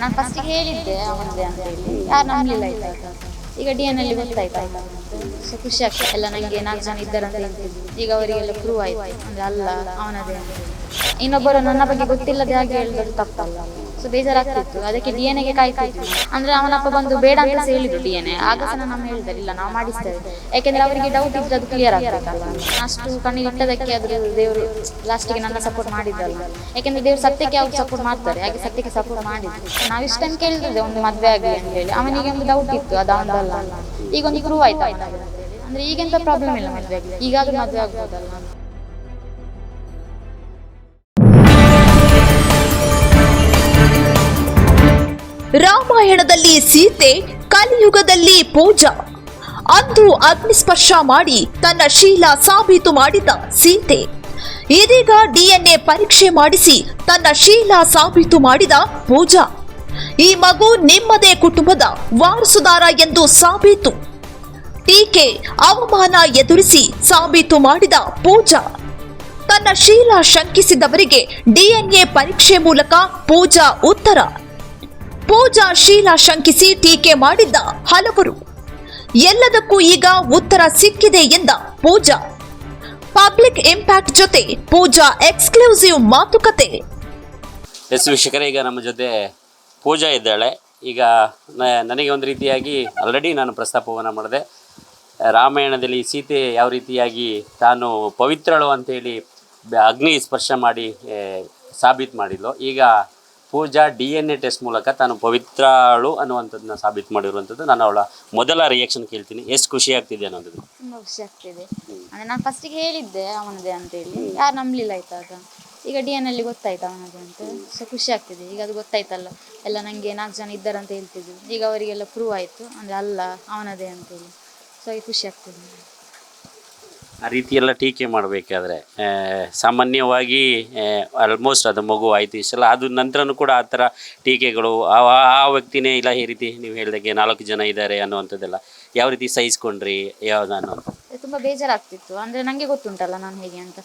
ನಾನು ಫಸ್ಟಿಗೆ ಹೇಳಿದ್ದೆ ಅವನದೇ ಅಂತ ಹೇಳಿ. ಯಾರು ನಂಬಲಿಲ್ಲ ಈಗ ಡಿ ಎನ್ ಅಲ್ಲಿ. ಗೊತ್ತಾಯ್ತಾ ಖುಷಿ ಆಗ್ತದೆ ಎಲ್ಲ ನನಗೆ ನಾಲ್ಕು ಜನ ಇದ್ದಾರಂತ ಹೇಳ್ತಿದ್ರು ಈಗ ಅವರಿಗೆಲ್ಲ ಪ್ರೂವ್ ಆಯ್ತು. ಅಂದ್ರೆ ಅಲ್ಲ, ಅವನದೇ ಅಂತ ಹೇಳಿ. ಇನ್ನೊಬ್ಬರು ನನ್ನ ಬಗ್ಗೆ ಗೊತ್ತಿಲ್ಲದೆ ಹಾಗೆ ಹೇಳಿದ್ರು ತಪ್ಪಲ್ಲ ಸೊ ಬೇಜಾರಾಗ್ತಿತ್ತು. ಅದಕ್ಕೆ ಡಿ ಎನ್ ಎಗೆ ಕಾಯ್ತಿತ್ತು ಅಂದ್ರೆ ಅವನಪ್ಪ ಬಂದು ಬೇಡ ಅಂತ ಹೇಳಿದ್ರು ಡಿ ಎನ್ ಆಗ ಸಹ ನಮ್ಮ ಹೇಳಿದ್ದಾರೆ ಇಲ್ಲ ನಾವು ಮಾಡಿಸ್ತೇವೆ. ಯಾಕೆಂದ್ರೆ ಅವರಿಗೆ ಡೌಟ್ ಇದ್ರೆ ಅದು ಕ್ಲಿಯರ್ ಆಗ್ಬೇಕಲ್ಲ ಅಷ್ಟು ಕಣ್ಣಿಗೆ ಇಟ್ಟದಕ್ಕೆ ಅದ್ರ ದೇವರು ಲಾಸ್ಟಿಗೆ ನನ್ನ ಸಪೋರ್ಟ್ ಮಾಡಿದ್ದಲ್ಲ. ಯಾಕೆಂದ್ರೆ ದೇವ್ರು ಸತ್ಯಕ್ಕೆ ಅವ್ರು ಸಪೋರ್ಟ್ ಮಾಡ್ತಾರೆ. ಹಾಗೆ ಸತ್ಯಕ್ಕೆ ಸಪೋರ್ಟ್ ಮಾಡಿದ್ರು. ನಾವು ಇಷ್ಟನ್ ಕೇಳಿದ್ರೆ ಒಂದು ಮದುವೆ ಆಗಲಿ ಅಂತ ಹೇಳಿ. ಅವನಿಗೆ ಒಂದು ಡೌಟ್ ಇತ್ತು, ಅದು ಅವನದಲ್ಲ ಅಂತ. ಈಗ ಒಂದು ಪ್ರೂವ್ ಆಯ್ತು. ಅಂದ್ರೆ ಈಗೆಂತ ಪ್ರಾಬ್ಲಮ್ ಇಲ್ಲ ಮದ್ವೆ ಮದುವೆ ಮದ್ವೆ ಆಗ್ಬೋದಲ್ಲ ರಾಮಾಯಣದಲ್ಲಿ ಸೀತೆ, ಕಲಿಯುಗದಲ್ಲಿ ಪೂಜಾ. ಅಂದು ಅಗ್ನಿಸ್ಪರ್ಶ ಮಾಡಿ ತನ್ನ ಶೀಲ ಸಾಬೀತು ಮಾಡಿದ ಸೀತೆ. ಇದೀಗ ಡಿಎನ್ಎ ಪರೀಕ್ಷೆ ಮಾಡಿಸಿ ತನ್ನ ಶೀಲ ಸಾಬೀತು ಮಾಡಿದ ಪೂಜಾ. ಈ ಮಗು ನಿಮ್ಮದೇ ಕುಟುಂಬದ ವಾರಸುದಾರ ಎಂದು ಸಾಬೀತು. ಟೀಕೆ ಅವಮಾನ ಎದುರಿಸಿ ಸಾಬೀತು ಮಾಡಿದ ಪೂಜಾ. ತನ್ನ ಶೀಲ ಶಂಕಿಸಿದವರಿಗೆ ಡಿಎನ್ಎ ಪರೀಕ್ಷೆ ಮೂಲಕ ಪೂಜಾ ಉತ್ತರ. ಪೂಜಾ ಶೀಲಾ ಶಂಕಿಸಿ ಟೀಕೆ ಮಾಡಿದ್ದ ಹಲವರು. ಎಲ್ಲದಕ್ಕೂ ಈಗ ಉತ್ತರ ಸಿಕ್ಕಿದೆ ಎಂದ ಪೂಜಾ. ಪಬ್ಲಿಕ್ ಇಂಪ್ಯಾಕ್ಟ್ ಜೊತೆ ಪೂಜಾ ಎಕ್ಸ್ಕ್ಲೂಸಿವ್ ಮಾತುಕತೆ. ಎಸ್ ಈಗ ನಮ್ಮ ಜೊತೆ ಪೂಜಾ ಇದ್ದಾಳೆ. ಈಗ ನನಗೆ ಒಂದು ರೀತಿಯಾಗಿ ಆಲ್ರೆಡಿ ನಾನು ಪ್ರಸ್ತಾಪವನ್ನು ಮಾಡಿದೆ. ರಾಮಾಯಣದಲ್ಲಿ ಸೀತೆ ಯಾವ ರೀತಿಯಾಗಿ ತಾನು ಪವಿತ್ರಳು ಅಂತೇಳಿ ಅಗ್ನಿ ಸ್ಪರ್ಶ ಮಾಡಿ ಸಾಬೀತು ಮಾಡಿದ್ಲು. ಈಗ Pooja D N A test ಮೂಲಕ ತಾನು ಪವಿತ್ರಳು ಅನ್ನುವಂಥದ್ದನ್ನ ಸಾಬೀತು ಮಾಡಿರುವಂಥದ್ದು ನಾನು ಅವಳ ಮೊದಲ ರಿಯಾಕ್ಷನ್ ಕೇಳ್ತೀನಿ. ಎಷ್ಟು ಖುಷಿ ಆಗ್ತಿದೆ ಅನ್ನೋದು ತುಂಬಾ ಖುಷಿ ಆಗ್ತಿದೆ. ಅಂದ್ರೆ ನಾನು ಫಸ್ಟಿಗೆ ಹೇಳಿದ್ದೆ ಅವನದೇ ಅಂತ ಹೇಳಿ. ಯಾರು ನಂಬಲಿಲ್ಲ ಆಯ್ತಾ ಆಗ ಈಗ ಡಿ ಎನ್ ಅಲ್ಲಿ ಗೊತ್ತಾಯ್ತು ಅವನದೇ ಅಂತ? ಸೊ ಖುಷಿ ಆಗ್ತಿದೆ. ಈಗ ಅದು ಗೊತ್ತಾಯ್ತಲ್ಲ. ಎಲ್ಲ ನನಗೆ ನಾಲ್ಕು ಜನ ಇದ್ದಾರಂತ ಹೇಳ್ತಿದ್ರು. ಈಗ ಅವರಿಗೆಲ್ಲ ಪ್ರೂವ್ ಆಯ್ತು. ಅಂದ್ರೆ ಅಲ್ಲ ಅವನದೇ ಅಂತ ಹೇಳಿ. ಸೊ ಈಗ ಖುಷಿ ಆಗ್ತಿದೆ. ಆ ರೀತಿಯೆಲ್ಲ ಎಲ್ಲ ಟೀಕೆ ಮಾಡಬೇಕಾದ್ರೆ ಸಾಮಾನ್ಯವಾಗಿ ಆಲ್ಮೋಸ್ಟ್ ಅದು ಮಗು ಆಯಿತು ಇಷ್ಟೆಲ್ಲ. ಅದು ನಂತರನೂ ಕೂಡ ಆ ಥರ ಟೀಕೆಗಳು ಆ ಆ- ವ್ಯಕ್ತಿನೇ ಇಲ್ಲ ಈ ರೀತಿ ನೀವು ಹೇಳಿದಾಗೆ ನಾಲ್ಕು ಜನ ಇದ್ದಾರೆ ಅನ್ನುವಂಥದ್ದೆಲ್ಲ ಯಾವ ರೀತಿ ಸಹಿಸ್ಕೊಂಡ್ರಿ ಯಾವ್ದು ಅನ್ನೋದು ತುಂಬ ಬೇಜಾರಾಗ್ತಿತ್ತು. ಅಂದ್ರೆ ನಂಗೆ ಗೊತ್ತುಂಟಲ್ಲ ನಾನು ಹೇಗೆ ಅಂತ.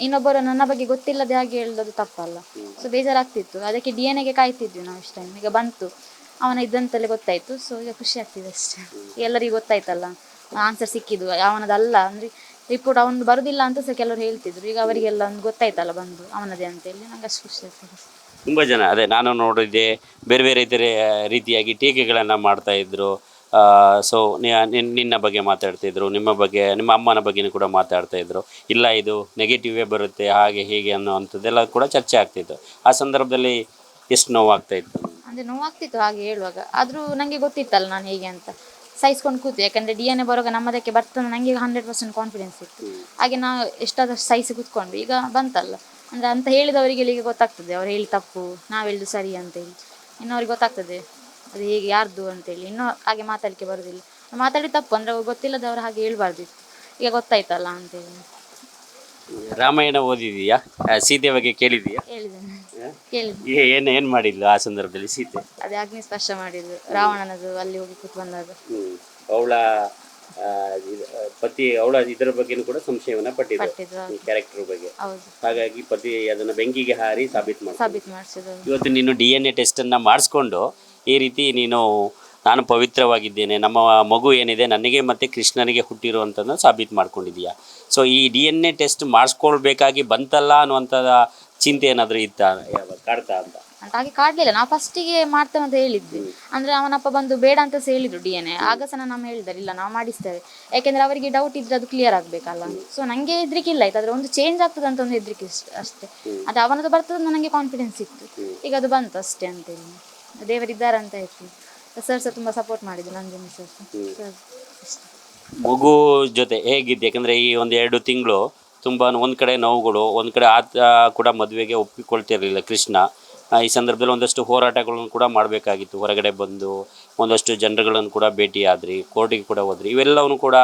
ಇನ್ನೊಬ್ಬರು ನನ್ನ ಬಗ್ಗೆ ಗೊತ್ತಿಲ್ಲದೆ ಹಾಗೆ ಹೇಳೋದು ತಪ್ಪಲ್ಲ. ಸೊ ಬೇಜಾರಾಗ್ತಿತ್ತು. ಅದಕ್ಕೆ ಡಿ ಎನ್ ಎಗೆ ಕಾಯ್ತಿದ್ವಿ ನಾವು ಇಷ್ಟ. ಈಗ ಬಂತು. ಅವನ ಇದ್ದಂತಲೇ ಗೊತ್ತಾಯ್ತು. ಸೊ ಈಗ ಖುಷಿ ಆಗ್ತಿದೆ ಅಷ್ಟೇ. ಎಲ್ಲರಿಗೂ ಗೊತ್ತಾಯ್ತಲ್ಲ. ಆನ್ಸರ್ ಸಿಕ್ಕಿದ್ದು. ಅವನದಲ್ಲ. ಅಂದ್ರೆ ರಿಪೋರ್ಟ್ ಅವನು ಬರುದಿಲ್ಲ ಅಂತ ಸಹ ಕೆಲವರು ಹೇಳ್ತಿದ್ರು. ಈಗ ಅವರಿಗೆಲ್ಲ ಒಂದು ಗೊತ್ತಾಯ್ತಲ್ಲ ಬಂದು ಅವನದೇ ಅಂತೇಳಿ ನಂಗೆ ಅಷ್ಟು ಖುಷಿ ಆಗ್ತದೆ. ತುಂಬ ಜನ ಅದೇ ನಾನು ನೋಡಿದ್ದೆ ಬೇರೆ ಬೇರೆ ಇತರ ರೀತಿಯಾಗಿ ಟೀಕೆಗಳನ್ನು ಮಾಡ್ತಾ ಇದ್ರು. ಸೊ ನಿನ್ನ ಬಗ್ಗೆ ಮಾತಾಡ್ತಿದ್ರು ನಿಮ್ಮ ಬಗ್ಗೆ ನಿಮ್ಮ ಅಮ್ಮನ ಬಗ್ಗೆನೂ ಕೂಡ ಮಾತಾಡ್ತಾ ಇದ್ರು. ಇಲ್ಲ ಇದು ನೆಗೆಟಿವೇ ಬರುತ್ತೆ ಹಾಗೆ ಹೀಗೆ ಅನ್ನೋವಂಥದ್ದೆಲ್ಲ ಕೂಡ ಚರ್ಚೆ ಆಗ್ತಿತ್ತು. ಆ ಸಂದರ್ಭದಲ್ಲಿ ಎಷ್ಟು ನೋವಾಗ್ತಾ ಇತ್ತು? ಅಂದ್ರೆ ನೋವಾಗ್ತಿತ್ತು ಹಾಗೆ ಹೇಳುವಾಗ. ಆದರೂ ನನಗೆ ಗೊತ್ತಿತ್ತಲ್ಲ ನಾನು ಹೇಗೆ ಅಂತ. ಸಹಿಸ್ಕೊಂಡು ಕೂತು ಯಾಕಂದ್ರೆ ಡಿ ಎನ್ ಎ ಬರುವಾಗ ನಮ್ಮದಕ್ಕೆ ಬರ್ತದೆ ನಂಗೆ ಹಂಡ್ರೆಡ್ ಪರ್ಸೆಂಟ್ ಕಾನ್ಫಿಡೆನ್ಸ್ ಇತ್ತು. ಹಾಗೆ ನಾವು ಎಷ್ಟಾದಷ್ಟು ಸಹಿಸಿ ಕೂತ್ಕೊಂಡು ಈಗ ಬಂತಲ್ಲ. ಅಂದ್ರೆ ಅಂತ ಹೇಳಿದವರಿಗೆ ಈಗ ಗೊತ್ತಾಗ್ತದೆ. ಅವ್ರು ಹೇಳಿ ತಪ್ಪು ನಾವು ಹೇಳಿದು ಸರಿ ಅಂತೇಳಿ ಇನ್ನು ಅವ್ರಿಗೆ ಗೊತ್ತಾಗ್ತದೆ. ಅದು ಹೇಗೆ ಯಾರ್ದು ಅಂತೇಳಿ ಇನ್ನೂ ಹಾಗೆ ಮಾತಾಡಲಿಕ್ಕೆ ಬರುದಿಲ್ಲ. ಮಾತಾಡಿ ತಪ್ಪು. ಅಂದ್ರೆ ಅವ್ರಿಗೆ ಗೊತ್ತಿಲ್ಲದವ್ರು ಹಾಗೆ ಹೇಳ್ಬಾರ್ದಿತ್ತು ಈಗ ಗೊತ್ತಾಯ್ತಲ್ಲ ಅಂತೇಳಿ ರಾಮಾಯಣ ಓದಿದೀಯಾ? ಸೀತೆ ಬಗ್ಗೆ ಕೇಳಿದೀಯಾ? ಹೇಳಿದ್ದೇನೆ. ಏನು ಏನ್ ಮಾಡಿದ್ಲು ಆ ಸಂದರ್ಭದಲ್ಲಿ ಸೀತೆ? ಅದೇ ಅಗ್ನಿ ಸ್ಪರ್ಶ ಮಾಡಿದ್ಲು ರಾವಣನದು ಅಲ್ಲಿ ಹೋಗಿ ಕೂತ್ ಬಂದಾಗ ಅವಳ ಪತಿ ಅವಳ ಇದರ ಬಗ್ಗೆನೂ ಕೂಡ ಸಂಶಯವನ್ನ ಪಟ್ಟಿದ್ರು. ಕ್ಯಾರೆಕ್ಟರ್ ಬಗ್ಗೆ. ಹಾಗಾಗಿ ಪತಿ ಅದನ್ನ ಬೆಂಕಿಗೆ ಹಾರಿ ಸಾಬೀತು ಮಾಡಿ ಇವತ್ತು ನೀನು ಡಿ ಎನ್ ಎ ಟೆಸ್ಟ್ ಅನ್ನ ಮಾಡಿಸ್ಕೊಂಡು ಈ ರೀತಿ ನೀನು ನಾನು ಪವಿತ್ರವಾಗಿದ್ದೇನೆ ನಮ್ಮ ಮಗು ಏನಿದೆ ನನಗೆ ಮತ್ತೆ ಕೃಷ್ಣನಿಗೆ ಹುಟ್ಟಿರುವಂಥದ್ದನ್ನು ಸಾಬೀತು ಮಾಡ್ಕೊಂಡಿದೀಯಾ ಸೊ ಈ ಡಿ ಎನ್ ಎ ಟೆಸ್ಟ್ ಮಾಡಿಸ್ಕೊಳ್ಬೇಕಾಗಿ ಬಂತಲ್ಲ ಅನ್ನುವಂಥದ್ದು ಚಿಂತೆ ಏನಾದರೂ ಇತ್ತ? ಕಾಡ್ತಾ ಅಂತ? ಅಂತ ಹಾಗೆ ಕಾಡ್ಲಿಲ್ಲ. ನಾವು ಫಸ್ಟಿಗೆ ಮಾಡ್ತೇವೆ ಅಂತ ಹೇಳಿದ್ವಿ. ಅಂದ್ರೆ ಅವನಪ್ಪ ಬಂದು ಬೇಡ ಅಂತ ಸಹ ಹೇಳಿದ್ರು ಡಿ ಎನ್ ಎ. ಆಗ ಸಹ ನಮ್ಮ ಹೇಳಿದ್ದಾರೆ ಇಲ್ಲ ನಾವು ಮಾಡಿಸ್ತೇವೆ. ಯಾಕೆಂದ್ರೆ ಅವರಿಗೆ ಡೌಟ್ ಇದ್ರೆ ಅದು ಕ್ಲಿಯರ್ ಆಗ್ಬೇಕಲ್ಲ ಸೊ ನಂಗೆ ಹೆದ್ರಿಕೆ ಇಲ್ಲ. ಆಯ್ತು ಅದ್ರ ಒಂದು ಚೇಂಜ್ ಆಗ್ತದೆ ಅಂತ ಒಂದು ಹೆದ್ರಿಕೆ ಅಷ್ಟೇ ಅದು ಅವನದು ಬರ್ತದೆ ನನಗೆ ಕಾನ್ಫಿಡೆನ್ಸ್ ಇತ್ತು. ಈಗ ಅದು ಬಂತು ಅಷ್ಟೇ ಅಂತ ಹೇಳಿ. ದೇವರಿದ್ದಾರೆ ಅಂತ ಆಯ್ತು ಸರ್ ಸಹ ತುಂಬಾ ಸಪೋರ್ಟ್ ಮಾಡಿದ್ರು ಸರ್ ಸರ್ ಮಗು ಜೊತೆ ಹೇಗಿದ್ದು? ಯಾಕಂದ್ರೆ ಈ ಒಂದು ಎರಡು ತಿಂಗಳು ತುಂಬ ಒಂದು ಕಡೆ ನೋವುಗಳು ಒಂದು ಕಡೆ ಆತ ಕೂಡ ಮದುವೆಗೆ ಒಪ್ಪಿಕೊಳ್ತಿರಲಿಲ್ಲ ಕೃಷ್ಣ. ಈ ಸಂದರ್ಭದಲ್ಲಿ ಒಂದಷ್ಟು ಹೋರಾಟಗಳನ್ನು ಕೂಡ ಮಾಡಬೇಕಾಗಿತ್ತು. ಹೊರಗಡೆ ಬಂದು ಒಂದಷ್ಟು ಜನರುಗಳನ್ನು ಕೂಡ ಭೇಟಿಯಾದ್ರಿ ಕೋರ್ಟಿಗೆ ಕೂಡ ಹೋದ್ರಿ. ಇವೆಲ್ಲವನ್ನು ಕೂಡ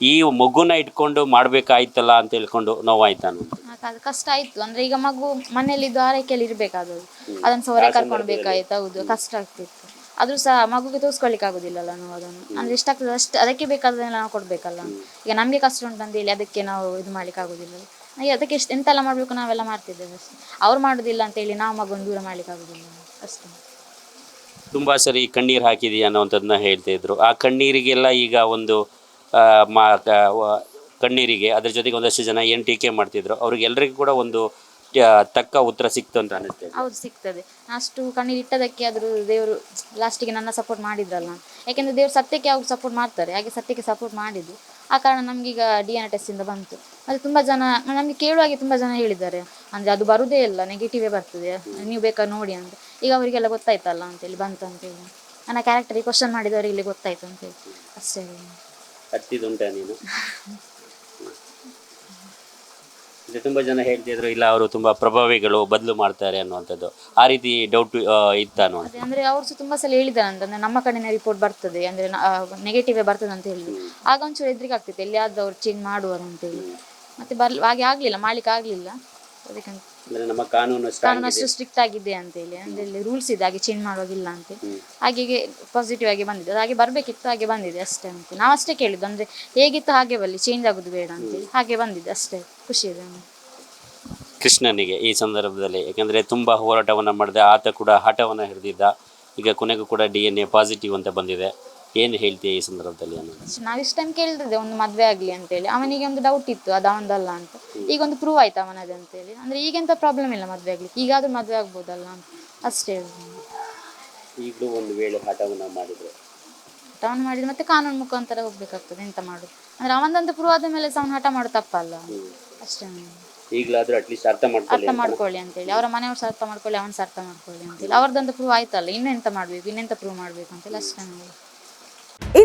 ಈ ಮಗುನ ಇಟ್ಕೊಂಡು ಮಾಡಬೇಕಾಯ್ತಲ್ಲ ಅಂತ ಹೇಳ್ಕೊಂಡು ನೋವಾಯ್ತಾನು ಅನ್ನೋದು ಅದು ಕಷ್ಟ ಆಯ್ತು. ಅಂದ್ರೆ ಈಗ ಮಗು ಮನೆಯಲ್ಲಿ ಆರೈಕೆಯಲ್ಲಿ ಇರ್ಬೇಕಾದದ್ದು. ಅದನ್ನ ಸೌರ ಕರ್ಕೊಂಡ್ಬೇಕಾಯ್ತು ಕರ್ಕೊಂಡು ಬೇಕಾಯ್ತು ಹೌದು ಕಷ್ಟ ಆಗ್ತಿತ್ತು. ಆದ್ರೂ ಸಹ ಮಗುಗೆ ತೋರಿಸ್ಕೊಳ್ಳಿಕ್ಕೆ ಆಗೋದಿಲ್ಲಲ್ಲ ನಾವು ಅದನ್ನು. ಅಂದರೆ ಎಷ್ಟಾಗ್ತದೆ ಅಷ್ಟು ಅದಕ್ಕೆ ಬೇಕಾದ್ರೆ ನಾವು ಕೊಡಬೇಕಲ್ಲ. ಈಗ ನಮಗೆ ಕಷ್ಟ ಉಂಟು ಹೇಳಿ ಅದಕ್ಕೆ ನಾವು ಇದು ಮಾಡ್ಲಿಕ್ಕೆ ಆಗೋದಿಲ್ಲ ಹಾಗೆ ಅದಕ್ಕೆ ಎಷ್ಟು ಎಂತೆಲ್ಲ ಮಾಡಬೇಕು ನಾವೆಲ್ಲ ಮಾಡ್ತಿದ್ದೇವೆ ಅಷ್ಟೇ. ಅವ್ರು ಮಾಡೋದಿಲ್ಲ ಅಂತ ಹೇಳಿ ನಾವು ಮಗುವನ್ನು ದೂರ ಮಾಡ್ಲಿಕ್ಕೆ ಆಗೋದಿಲ್ಲ. ಅಷ್ಟೇ. ತುಂಬ ಸರಿ ಕಣ್ಣೀರು ಹಾಕಿದೀಯ ಅನ್ನೋವಂಥದ್ದನ್ನ ಹೇಳ್ತಾ ಇದ್ರು. ಆ ಕಣ್ಣೀರಿಗೆಲ್ಲ ಈಗ ಒಂದು ಮಾ ಕಣ್ಣೀರಿಗೆ ಅದ್ರ ಜೊತೆಗೆ ಒಂದಷ್ಟು ಜನ ಏನು ಟೀಕೆ ಮಾಡ್ತಿದ್ರು. ಅವ್ರಿಗೆಲ್ಲರಿಗೂ ಕೂಡ ಒಂದು ತಕ್ಕ ಉತ್ತರ ಸಿಕ್ತು ಅಂತ ಅನಿಸ್ತೇನೆ ಹೌದು ಸಿಗ್ತದೆ. ಅಷ್ಟು ಕಣ್ಣೀರು ಇಟ್ಟದಕ್ಕೆ ಆದರೂ ದೇವರು ಲಾಸ್ಟಿಗೆ ನನ್ನ ಸಪೋರ್ಟ್ ಮಾಡಿದ್ರಲ್ಲ. ಯಾಕೆಂದ್ರೆ ದೇವರು ಸತ್ಯಕ್ಕೆ ಯಾವಾಗ ಸಪೋರ್ಟ್ ಮಾಡ್ತಾರೆ ಹಾಗೆ ಸತ್ಯಕ್ಕೆ ಸಪೋರ್ಟ್ ಮಾಡಿದ್ದು. ಆ ಕಾರಣ ನಮಗೀಗ ಡಿ ಎನ್ ಇಂದ ಬಂತು. ಅದು ತುಂಬ ಜನ ನಮಗೆ ಕೇಳುವಾಗೆ ತುಂಬ ಜನ ಹೇಳಿದ್ದಾರೆ. ಅಂದರೆ ಅದು ಬರುದೇ ಇಲ್ಲ ನೆಗೆಟಿವೇ ಬರ್ತದೆ. ನೀವು ಬೇಕಾದ್ರೆ ನೋಡಿ ಅಂತ. ಈಗ ಅವರಿಗೆಲ್ಲ ಗೊತ್ತಾಯ್ತಲ್ಲ ಅಂತೇಳಿ ಬಂತು ಅಂತೇಳಿ ನನ್ನ ಕ್ಯಾರೆಕ್ಟರಿಗೆ ಕ್ವಶನ್ ಮಾಡಿದವರಿಗೆ ಇಲ್ಲಿ ಗೊತ್ತಾಯ್ತು ಅಂತೇಳಿ ಅಷ್ಟೇ. ನೀನು? ಇದು ತುಂಬ ಜನ ಹೇಳ್ತಿದ್ರು ಇಲ್ಲ ಅವರು ತುಂಬ ಪ್ರಭಾವಿಗಳು ಬದಲು ಮಾಡ್ತಾರೆ ಅನ್ನುವಂಥದ್ದು. ಆ ರೀತಿ ಡೌಟ್ ಇತ್ತ ಅಂದರೆ ಅದೇ ಅಂದ್ರೆ ಅವ್ರು ತುಂಬಾ ಸಲ ಹೇಳಿದ್ದಾರೆ ಅಂತ ಅಂದ್ರೆ ನಮ್ಮ ಕಡೆನೇ ರಿಪೋರ್ಟ್ ಬರ್ತದೆ ಅಂದ್ರೆ ನೆಗೆಟಿವ್ ಬರ್ತದೆ ಅಂತ ಹೇಳಿ. ಆಗ ಒಂಚೂರು ಹೆದ್ರಿಕೆ ಆಗ್ತಿತ್ತು ಎಲ್ಲಿಯಾದ್ರೂ ಅವ್ರು ಚೇಂಜ್ ಮಾಡುವರು ಅಂತೇಳಿ ಮತ್ತೆ ಬರ್ಲಿ ಹಾಗೆ ಆಗ್ಲಿಲ್ಲ ಮಾಡ್ಲಿಕ್ಕೆ ಆಗ್ಲಿಲ್ಲ. ಅದಕ್ಕಂತ ಅಂದರೆ ನಮ್ಮ ಕಾನೂನು ಕಾನೂನು ಅಷ್ಟು ಸ್ಟ್ರಿಕ್ಟ್ ಆಗಿದೆ ಅಂತ ಹೇಳಿ. ಅಂದ್ರೆ ರೂಲ್ಸ್ ಇದೆ ಹಾಗೆ ಚೇಂಜ್ ಮಾಡೋದಿಲ್ಲ ಅಂತ ಹಾಗೆ ಪಾಸಿಟಿವ್ ಆಗಿ ಬಂದಿದೆ. ಅದು ಹಾಗೆ ಬರಬೇಕಿತ್ತು ಹಾಗೆ ಬಂದಿದೆ ಅಷ್ಟೇ ಅಂತ ನಾವು ಅಷ್ಟೇ ಕೇಳಿದ್ದು ಅಂದ್ರೆ ಹೇಗಿತ್ತು ಹಾಗೆ ಬರಲಿ ಚೇಂಜ್ ಆಗೋದು ಬೇಡ ಅಂತ ಹಾಗೆ ಬಂದಿದೆ ಅಷ್ಟೇ. ಖುಷಿ ಇದೆ ನಮ್ಗೆ. ಕೃಷ್ಣನಿಗೆ ಈ ಸಂದರ್ಭದಲ್ಲಿ ಯಾಕಂದ್ರೆ ತುಂಬಾ ಹೋರಾಟವನ್ನು ಮಾಡಿದೆ ಆತ ಕೂಡ ಹಠವನ್ನು ಹಿಡಿದಿದ್ದ. ಈಗ ಕೊನೆಗೂ ಕೂಡ ಡಿ ಎನ್ ಎ ಪಾಸಿಟಿವ್ ಅಂತ ಬಂದಿದೆ. ಏನು ಹೇಳ್ತೀಯ ಈ ಸಂದರ್ಭದಲ್ಲಿ ಅನ್ನೋದು? ನಾವು ಇಷ್ಟು ಟೈಮ್ ಕೇಳ್ತಿದ್ದೆ ಒಂದು ಮದ್ವೆ ಆಗ್ಲಿ ಅಂತೇಳಿ ಅವನಿಗೆ ಒಂದು ಡೌಟ್ ಇತ್ತು ಅದು ಅವನದಲ್ಲ ಅಂತ. ಈಗ ಒಂದು ಪ್ರೂವ್ ಆಯ್ತಾ ಅವನದೇ ಅಂತೇಳಿ? ಅಂದ್ರೆ ಈಗೆಂತ ಪ್ರಾಬ್ಲಮ್ ಇಲ್ಲ ಮದುವೆ ಆಗ್ಲಿಕ್ಕೆ. ಈಗಾದ್ರೂ ಮದುವೆ ಆಗ್ಬೋದಲ್ಲ ಅಷ್ಟೇ ಈಗಲೂ ಒಂದು ವೇಳೆ ಹಠವನ್ನು ಮಾಡಿದ್ರೆ? ಹಠವನ್ನು ಮಾಡಿದ್ರೆ ಮತ್ತೆ ಕಾನೂನು ಮುಖಾಂತರ ಹೋಗ್ಬೇಕಾಗ್ತದೆ. ಎಂತ ಮಾಡುದು? ಅಂದ್ರೆ ಅವನದಂತ ಪ್ರೂವ್ ಆದ ಮೇಲೆ ಸಹ ಹಠ ಮಾಡೋದು ತಪ್ಪಲ್ಲ. ಅಷ್ಟೇ ಈಗಲಾದರೂ ಅಟ್ಲೀಸ್ಟ್ ಅರ್ಥ ಮಾಡ್ಕೊಳ್ಳಿ ಅರ್ಥ ಮಾಡ್ಕೊಳ್ಳಿ ಅಂತೇಳಿ. ಅವರ ಮನೆಯವ್ರು ಸಹ ಅರ್ಥ ಮಾಡ್ಕೊಳ್ಳಿ ಅವನು ಅರ್ಥ ಮಾಡ್ಕೊಳ್ಳಿ ಅಂತೇಳಿ. ಅವ್ರದ್ದಂತ ಪ್ರೂವ್ ಆಯ್ತಲ್ಲ. ಇನ್ನೆಂತ ಮಾಡ್ಬೇಕು? ಇನ್ನೆಂತ ಪ್ರೂವ್ ಮಾಡ್ಬೇಕು ಅಂತೇಳಿ? ಅಷ್ಟೇ